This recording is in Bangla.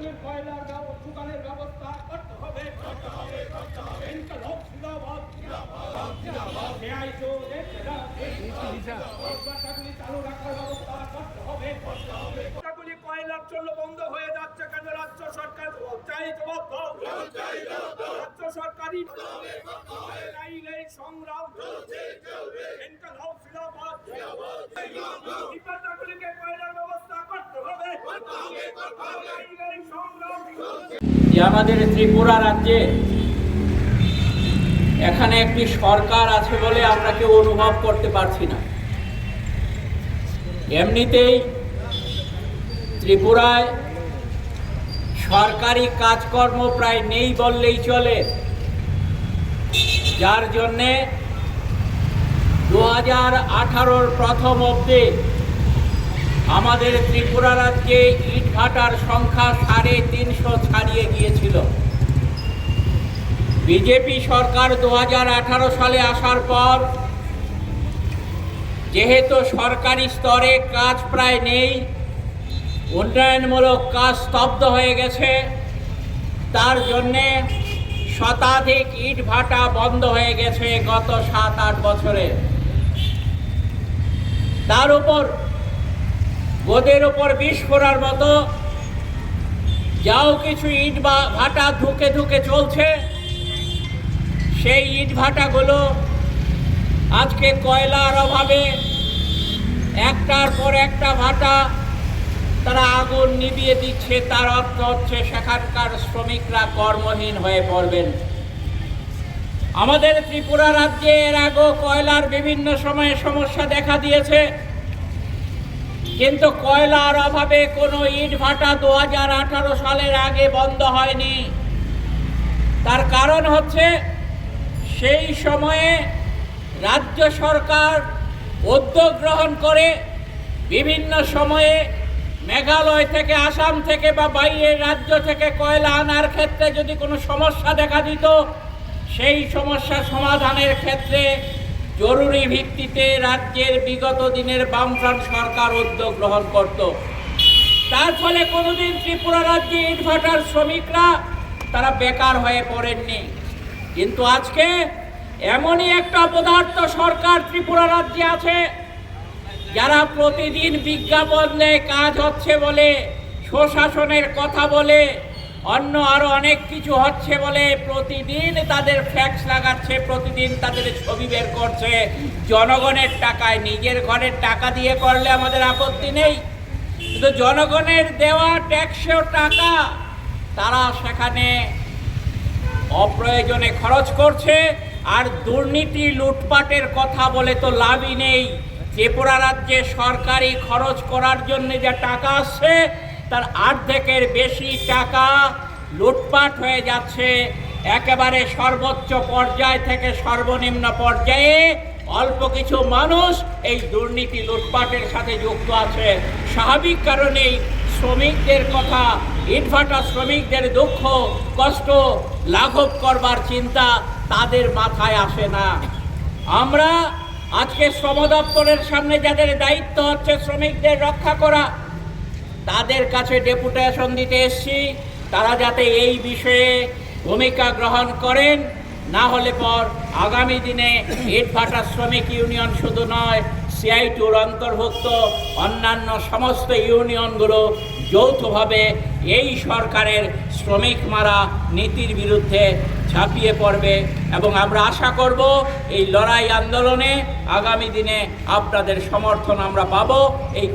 চাকুলির কয়লার যোগানের ব্যবস্থা করতে হবে। হয়ে যাচ্ছে রাজ্য সরকার রাজ্য সংগ্রাম চাকুরিকে কয়লার ব্যবস্থা করতে হবে আইনের সংগ্রাম যে আমাদের ত্রিপুরা রাজ্যে এখানে একটি সরকার আছে বলে আমরা কেউ অনুভব করতে পারছি না। এমনিতেই ত্রিপুরায় সরকারি কাজকর্ম প্রায় নেই বললেই চলে। যার জন্যে দু হাজার আঠারোর প্রথম অব্দে আমাদের ত্রিপুরা রাজ্যে ইট ভাটার সংখ্যা সাড়ে তিনশো ছাড়িয়ে গিয়েছিল। বিজেপি সরকার দু হাজার আঠারো সালে আসার পর, যেহেতু সরকারি স্তরে কাজ প্রায় নেই, উন্নয়নমূলক কাজ স্তব্ধ হয়ে গেছে, তার জন্যে শতাধিক ইট ভাটা বন্ধ হয়ে গেছে গত সাত আট বছরে। তার উপর গোদের ওপর বিষ করার মতো। যাও কিছু ইট বা ভাটা ধুকে ধুকে চলছে। সেই ইট ভাটাগুলো আজকে কয়লার অভাবে একটার পর একটা ভাটা তারা আগুন নিভিয়ে দিচ্ছে, তার অর্থ হচ্ছে সেখানকার শ্রমিকরা কর্মহীন হয়ে পড়বেন। আমাদের ত্রিপুরা রাজ্যে এর আগেও কয়লার বিভিন্ন সময়ে সমস্যা দেখা দিয়েছে। কিন্তু কয়লার অভাবে কোনো ইট ভাটা দু হাজার আঠারো সালের আগে বন্ধ হয়নি। তার কারণ হচ্ছে সেই সময়ে রাজ্য সরকার উদ্যোগ গ্রহণ করে বিভিন্ন সময়ে মেঘালয় থেকে, আসাম থেকে বা বাইরের রাজ্য থেকে কয়লা আনার ক্ষেত্রে যদি কোনো সমস্যা দেখা দিত, সেই সমস্যা সমাধানের ক্ষেত্রে জরুরি ভিত্তিতে রাজ্যের বিগত দিনের বামফ্রন্ট সরকার উদ্যোগ গ্রহণ করত। তার ফলে কোনোদিন ত্রিপুরা রাজ্যে ইনভার্টার শ্রমিকরা তারা বেকার হয়ে পড়েননি। কিন্তু আজকে এমনই একটা পদার্থ সরকার ত্রিপুরা রাজ্যে আছে, যারা প্রতিদিন বিজ্ঞাপন কাজ হচ্ছে বলে সুশাসনের কথা বলে অন্য আরও অনেক কিছু হচ্ছে বলে প্রতিদিন তাদের ফ্যাক্স লাগাচ্ছে, প্রতিদিন তাদের ছবি বের করছে। জনগণের টাকায়, নিজের ঘরের টাকা দিয়ে করলে আমাদের আপত্তি নেই। কিন্তু জনগণের দেওয়া ট্যাক্সের টাকা, তারা সেখানে অপ্রয়োজনে খরচ করছে। আর দুর্নীতি লুটপাটের কথা বলে তো লাভই নেই। ত্রিপুরা রাজ্যে সরকারি খরচ করার জন্য যে টাকা আসছে তার অর্ধেকের বেশি টাকা লুটপাট হয়ে যাচ্ছে। একেবারে সর্বোচ্চ পর্যায় থেকে সর্বনিম্ন পর্যায়ে অল্প কিছু মানুষ এই দুর্নীতি লুটপাটের সাথে যুক্ত আছে। স্বাভাবিক কারণেই শ্রমিকদের কথা ইটভাটা শ্রমিকদের দুঃখ, কষ্ট লাঘব করবার চিন্তা তাদের মাথায় আসে না। আমরা আজকে শ্রম দপ্তরের সামনে যাদের দায়িত্ব হচ্ছে শ্রমিকদের রক্ষা করা তাদের কাছে ডেপুটেশন দিতে এসছি। তারা যাতে এই বিষয়ে ভূমিকা গ্রহণ করেন, না হলে পর আগামী দিনে ইটভাটা শ্রমিক ইউনিয়ন শুধু নয়, সিআইটুর অন্তর্ভুক্ত অন্যান্য সমস্ত ইউনিয়নগুলো যৌথভাবে এই সরকারের শ্রমিক মারা নীতির বিরুদ্ধে ঝাঁপিয়ে পড়বে এবং আমরা আশা করব এই লড়াই আন্দোলনে আগামী দিনে আপনাদের সমর্থন আমরা পাবো। এই